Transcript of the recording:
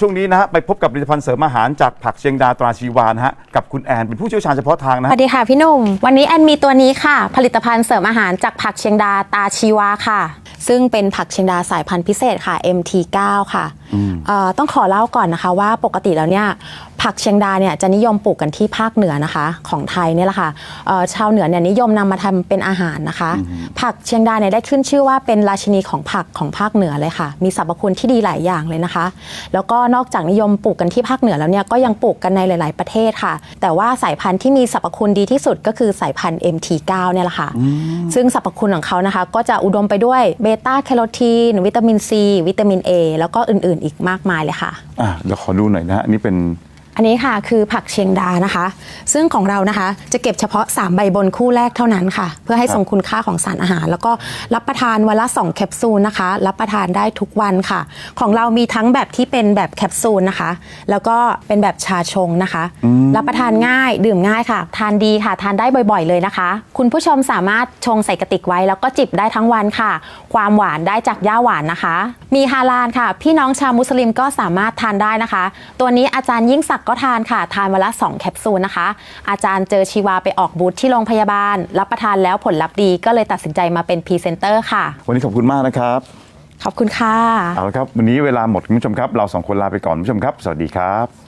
ช่วงนี้นะฮะไปพบกับผลิตภัณฑ์เสริมอาหารจากผักเชียงดาตราชีวานะฮะกับคุณแอนเป็นผู้เชี่ยวชาญเฉพาะทางนะสฮะวัสดีค่ะพี่หนุ่ม วันนี้แอนมีตัวนี้ค่ะ ผลิตภัณฑ์เสริมอาหารจากผักเชียงดาตาชีวาค่ะ ซึ่งเป็นผักเชียงดาสายพันธุ์พิเศษค่ะ MT9 ค่ะเอ่อต้องขอเล่าก่อนนะคะว่าปกติแล้วเนี่ยผักเชียงดาเนี่ยจะนิยมปลูกกันที่ภาคเหนือนะคะของไทยเนี่ยแหละค่ะเอ่อชาวเหนือเนี่ยนิยมนำมาทำเป็นอาหารนะคะ ผักเชียงดาเนี่ยได้ขึ้นชื่อว่าเป็นราชินีของผักของภาคเหนือเลยค่ะ มีสรรพคุณที่ดีหลายอย่างเลยนะคะ แล้วก็นอกจากนิยมปลูกกันที่ภาคเหนือแล้วเนี่ยก็ยังปลูกกันในหลาย ๆ ประเทศค่ะ แต่ว่าสายพันธุ์ที่มีสรรพคุณดีที่สุดก็คือสายพันธุ์ MT9 เนี่ยแหละค่ะ ซึ่งสรรพคุณของเขานะคะ ก็จะอุดมไปด้วยเบต้าแคโรทีนวิตามินซีวิตามิน A แล้วก็อื่นๆอีกมากมายเลยค่ะอะเดี๋ยวขอดูหน่อยนะฮะอันนี้เป็น อันนี้ค่ะคือผักเชียงดานะคะ ซึ่งของเรานะคะจะเก็บเฉพาะ 3 ใบบนคู่แรกเท่านั้นค่ะ เพื่อให้ทรงคุณค่าของสารอาหาร แล้วก็รับประทานวันละ 2 แคปซูลนะคะ รับประทานได้ทุกวันค่ะ ของเรามีทั้งแบบที่เป็นแบบแคปซูลนะคะ แล้วก็เป็นแบบชาชงนะคะ รับประทานง่ายดื่มง่ายค่ะ ทานดีค่ะ ทานได้บ่อยๆ เลยนะคะ คุณผู้ชมสามารถชงใส่กระติกไว้ แล้วก็จิบได้ทั้งวันค่ะ ความหวานได้จากย่าหวานนะคะ มีฮาลาลค่ะ พี่น้องชาวมุสลิมก็สามารถทานได้นะคะ ตัวนี้อาจารย์ยิ่งศักดิ์ก็ทานค่ะ ทานวันละ 2 แคปซูลนะคะ อาจารย์เจอชีวาไปออกบูธที่โรงพยาบาล รับประทานแล้วผลลัพธ์ดีก็เลยตัดสินใจมาเป็นพรีเซนเตอร์ค่ะ วันนี้ขอบคุณมากนะครับ ขอบคุณค่ะ เอาละครับ วันนี้เวลาหมดคุณผู้ชมครับ เราสองคนลาไปก่อนคุณผู้ชมครับ สวัสดีครับ